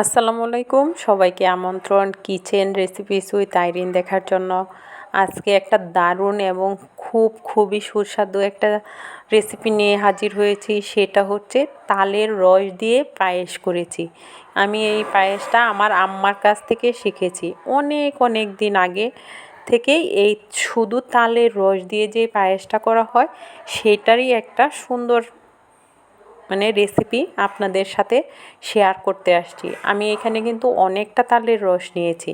আসসালামু আলাইকুম। সবাইকে আমন্ত্রণ কিচেন রেসিপিস উইথ আইরিন দেখার জন্য। আজকে একটা দারুণ এবং খুব, খুবই সুস্বাদু একটা রেসিপি নিয়ে হাজির হয়েছি। সেটা হচ্ছে তালের রস দিয়ে পায়েস করেছি। আমি এই পায়েসটা আমার আম্মার কাছ থেকে শিখেছি। অনেক অনেক দিন আগে থেকেই এই শুধু তালের রস দিয়ে যে পায়েসটা করা হয়, সেটারই একটা সুন্দর মানে রেসিপি আপনাদের সাথে শেয়ার করতে আসছি। আমি এখানে কিন্তু অনেকটা তালের রস নিয়েছি।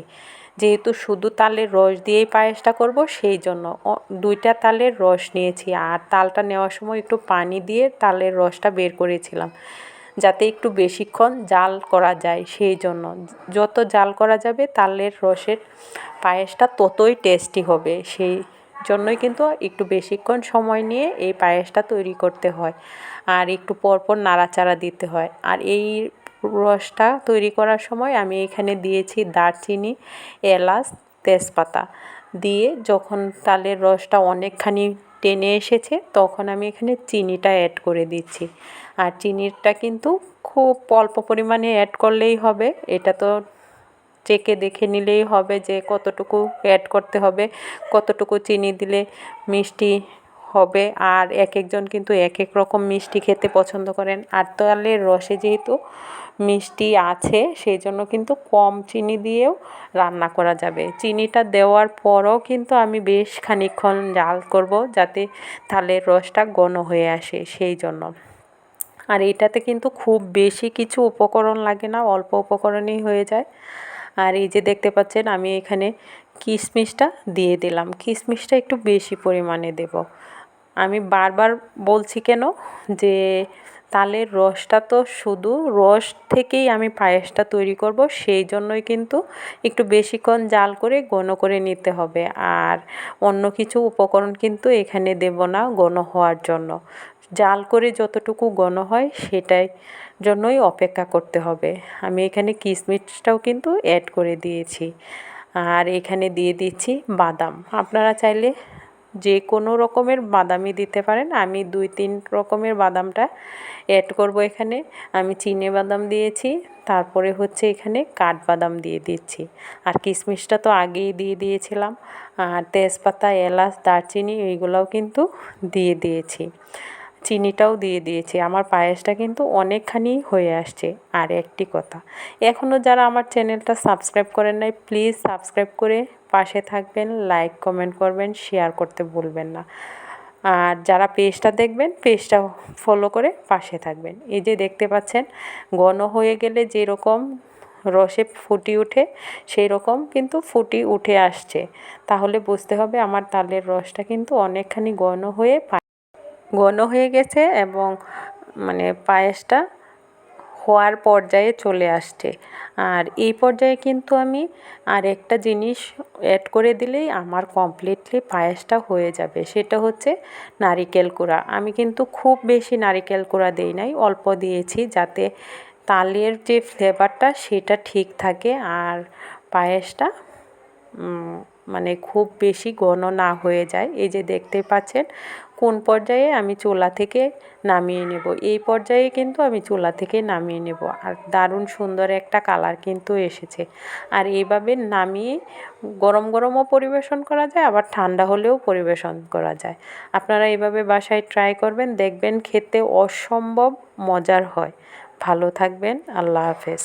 যেহেতু শুধু তালের রস দিয়েই পায়েসটা করব, সেই জন্য দুইটা তালের রস নিয়েছি। আর তালটা নেওয়ার সময় একটু পানি দিয়ে তালের রসটা বের করেছিলাম, যাতে একটু বেশিক্ষণ জাল করা যায়। সেই জন্য যত জাল করা যাবে, তালের রসের পায়েসটা ততই টেস্টি হবে। সেই জন্যই কিন্তু একটু বেশিক্ষণ সময় নিয়ে এই পায়েসটা তৈরি করতে হয়। আর একটু পরপর নাড়াচাড়া দিতে হয়। আর এই রসটা তৈরি করার সময় আমি এখানে দিয়েছি দারচিনি, এলাচ, তেজপাতা। দিয়ে যখন তালের রসটা অনেকখানি টেনে এসেছে, তখন আমি এখানে চিনিটা অ্যাড করে দিচ্ছি। আর চিনিটা কিন্তু খুব অল্প পরিমাণে অ্যাড করলেই হবে, এটা তো চেকে দেখে নিলেই হবে যে কতটুকু অ্যাড করতে হবে, কতটুকু চিনি দিলে মিষ্টি হবে। আর এক একজন কিন্তু এক এক রকম মিষ্টি খেতে পছন্দ করেন। আর তালের রসে যেহেতু মিষ্টি আছে সেই জন্য কিন্তু কম চিনি দিয়েও রান্না করা যাবে। চিনিটা দেওয়ার পরও কিন্তু আমি বেশ খানিকক্ষণ জাল করব যাতে তালের রসটা ঘন হয়ে আসে সেই জন্য আর এটাতে কিন্তু খুব বেশি কিছু উপকরণ লাগে না, অল্প উপকরণেই হয়ে যায়। আর এই যে দেখতে পাচ্ছেন, আমি এখানে কিশমিশটা দিয়ে দিলাম। কিশমিশটা একটু বেশি পরিমাণে দেব। আমি বারবার বলছি কেন? যে তালের রসটা তো শুধু রস থেকেই আমি পায়েসটা তৈরি করব, সেই জন্যই কিন্তু একটু বেশিক্ষণ জাল করে ঘন করে নিতে হবে। আর অন্য কিছু উপকরণ কিন্তু এখানে দেব না ঘন হওয়ার জন্য। জাল করে যতটুকু ঘন হয় সেটাই জন্যই অপেক্ষা করতে হবে। আমি এখানে কিশমিশটাও কিন্তু অ্যাড করে দিয়েছি। আর এখানে দিয়ে দিচ্ছি বাদাম। আপনারা চাইলে যে কোনো রকমের বাদামই দিতে পারেন। আমি দুই তিন রকমের বাদামটা অ্যাড করব এখানে। আমি চিনে বাদাম দিয়েছি, তারপরে হচ্ছে এখানে কাঠবাদাম দিয়ে দিচ্ছি। আর কিশমিশটা তো আগেই দিয়ে দিয়েছিলাম। আর তেজপাতা, এলাচ, দারচিনি, এইগুলোও কিন্তু দিয়ে দিয়েছি। চিনিটাও দিয়ে দিয়েছি। আমার পায়েসটা কিন্তু অনেকখানি হয়ে আসছে। আর একটি কথা এখনও যারা আমার চ্যানেলটা সাবস্ক্রাইব করেন নাই, প্লিজ সাবস্ক্রাইব করে পাশে থাকবেন, লাইক, কমেন্ট করবেন, শেয়ার করতে ভুলবেন না। আর যারা পেজটা দেখবেন, পেজটা ফলো করে পাশে থাকবেন। এই যে দেখতে পাচ্ছেন, ঘন হয়ে গেলে যেরকম রসে ফুটি উঠে সেই রকম কিন্তু ফুটি উঠে আসছে। তাহলে বুঝতে হবে আমার তালের রসটা কিন্তু অনেকখানি ঘন হয়ে ঘন হয়ে গেছে এবং মানে পায়েসটা হওয়ার পর্যায়ে চলে আসছে। আর এই পর্যায়ে কিন্তু আমি আর একটা জিনিস অ্যাড করে দিলেই আমার কমপ্লিটলি পায়েসটা হয়ে যাবে। সেটা হচ্ছে নারিকেল কুড়া। আমি কিন্তু খুব বেশি নারিকেল কুড়া দিই নাই, অল্প দিয়েছি যাতে তালের যে ফ্লেভারটা সেটা ঠিক থাকে আর পায়েসটা মানে খুব বেশি ঘন না হয়ে যায়। এই যে দেখতে পাচ্ছেন, কোন পর্যায়ে আমি চুলা থেকে নামিয়ে নেব? এই পর্যায়ে কিন্তু আমি চুলা থেকে নামিয়ে নেব। আর দারুণ সুন্দর একটা কালার কিন্তু এসেছে। আর এইভাবে নামিয়ে গরম গরমও পরিবেশন করা যায়, আবার ঠান্ডা হলেও পরিবেশন করা যায়। আপনারা এইভাবে বাসায় ট্রাই করবেন, দেখবেন খেতে অসম্ভব মজার হয়। ভালো থাকবেন, আল্লাহ হাফেজ।